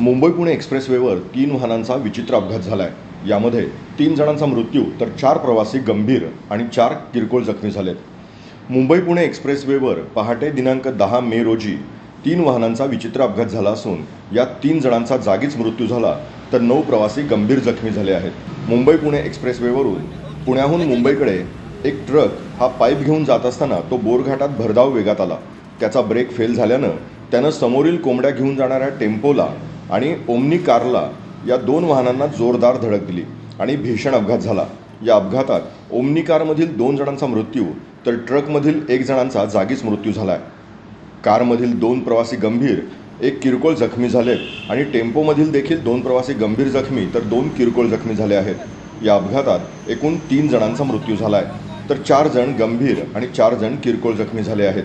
मुंबई पुणे एक्सप्रेसवेवर तीन वाहनांचा विचित्र अपघात झाला आहे यामध्ये तीन जणांचा मृत्यू तर चार प्रवासी गंभीर आणि चार किरकोळ जखमी झालेत. मुंबई पुणे एक्सप्रेसवेवर पहाटे दिनांक दहा मे रोजी तीन वाहनांचा विचित्र अपघात झाला असून यात तीन जणांचा जागीच मृत्यू झाला तर नऊ प्रवासी गंभीर जखमी झाले आहेत. मुंबई पुणे एक्सप्रेसवेवरून पुण्याहून मुंबईकडे एक ट्रक हा पाईप घेऊन जात असताना तो बोरघाटात भरधाव वेगात आला. त्याचा ब्रेक फेल झाल्यानं त्यानं समोरील कोंबड्या घेऊन जाणाऱ्या टेम्पोला आणि ओमनी कारला या दोन वाहनांना जोरदार धडक दिली आणि भीषण अपघात झाला. या अपघातात ओमनी कारमधील दोन जणांचा मृत्यू तर ट्रकमधील एक जणांचा जागीच मृत्यू झाला आहे कारमधील दोन प्रवासी गंभीर एक किरकोळ जखमी झाले आणि टेम्पोमधील देखील दोन प्रवासी गंभीर जखमी तर दोन किरकोळ जखमी झाले आहेत. या अपघातात एकूण तीन जणांचा मृत्यू झाला आहे तर चार जण गंभीर आणि चार जण किरकोळ जखमी झाले आहेत.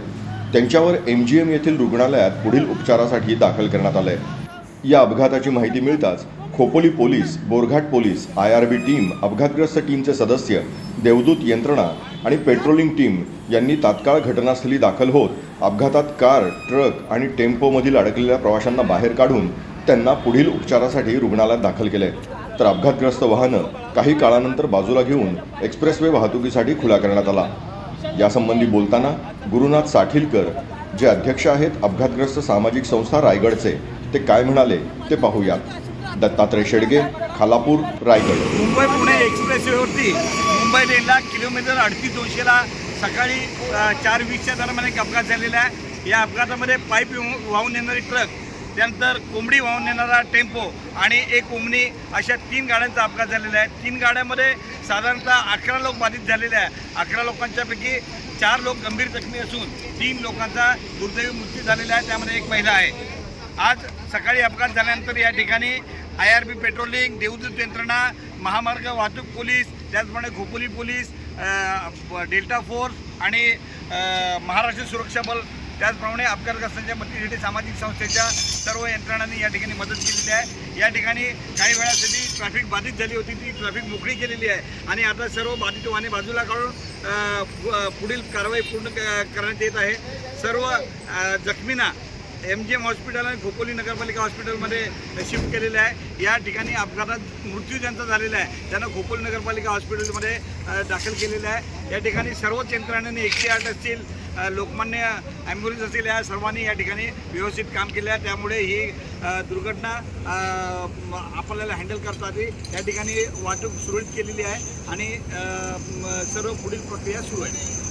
त्यांच्यावर एम जी एम येथील रुग्णालयात पुढील उपचारासाठी दाखल करण्यात आलं आहे या अपघाताची माहिती मिळताच Khopoli police Borghat police I R B team अपघातग्रस्त टीमचे सदस्य देवदूत यंत्रणा आणि पेट्रोलिंग टीम यांनी तात्काळ घटनास्थळी दाखल होत अपघातात कार ट्रक आणि टेम्पोमधील अडकलेल्या प्रवाशांना बाहेर काढून त्यांना पुढील उपचारासाठी रुग्णालयात दाखल केले. तर अपघातग्रस्त वाहनं काही काळानंतर बाजूला घेऊन एक्सप्रेसवे वाहतुकीसाठी खुला करण्यात आला. यासंबंधी बोलताना गुरुनाथ साठीलकर जे अध्यक्ष आहेत अपघातग्रस्त सामाजिक संस्था रायगडचे ते काय म्हणाले ते पाहूयात. दत्तात्रय शेडगे खालापूर रायगड. मुंबई पुणे एक्सप्रेसवेवरती मुंबई लेनला किलोमीटर अडतीस दोनशेला सकाळी चार वीसच्या दरम्यान एक अपघात झालेला आहे. या अपघातामध्ये पाईप वाहून- वाहून नेणारी ट्रक त्यानंतर कोंबडी वाहून नेणारा टेम्पो आणि एक ओमनी अशा तीन गाड्यांचा अपघात झालेला आहे. तीन गाड्यांमध्ये साधारणतः अकरा लोक बाधित झालेले आहे. अकरा लोकांच्यापैकी चार लोक गंभीर जखमी असून तीन लोकांचा दुर्दैवी मृत्यू झालेला आहे. त्यामध्ये एक महिला आहे. आज सकाळी अपघात झाल्यानंतर या ठिकाणी आय आर बी पेट्रोलिंग देवदूत यंत्रणा महामार्ग वाहतूक पोलीस त्याचप्रमाणे खोपोली पोलीस डेल्टा फोर्स आणि महाराष्ट्र सुरक्षा बल त्याचप्रमाणे अपघातग्रस्तांच्या मदतीसाठी सामाजिक संस्थेच्या सर्व यंत्रणांनी या ठिकाणी मदत केलेली आहे. या ठिकाणी काही वेळासाठी ट्रॅफिक बाधित झाली होती ती ट्रॅफिक मोकळी केलेली आहे. आणि आता सर्व बाधित वाहने बाजूला काढून पु- पुढील कारवाई पूर्ण क- करण्यात येत आहे. सर्व जखमींना एम जी एम हॉस्पिटल आणि खोपोली नगरपालिका हॉस्पिटलमध्ये शिफ्ट केलेलं आहे. या ठिकाणी अपघातात मृत्यू ज्यांचा झालेला आहे त्यांना खोपोली नगरपालिका हॉस्पिटलमध्ये दाखल केलेलं आहे. या ठिकाणी सर्वच यंत्रणांनी एकशे आठ असतील लोकमान्य ॲम्ब्युलन्स असतील या सर्वांनी या ठिकाणी व्यवस्थित काम केलं आहे. त्यामुळे ही दुर्घटना आपल्याला हँडल करता आली. या ठिकाणी वाहतूक सुरळीत केलेली आहे आणि सर्व पुढील प्रक्रिया सुरू आहे.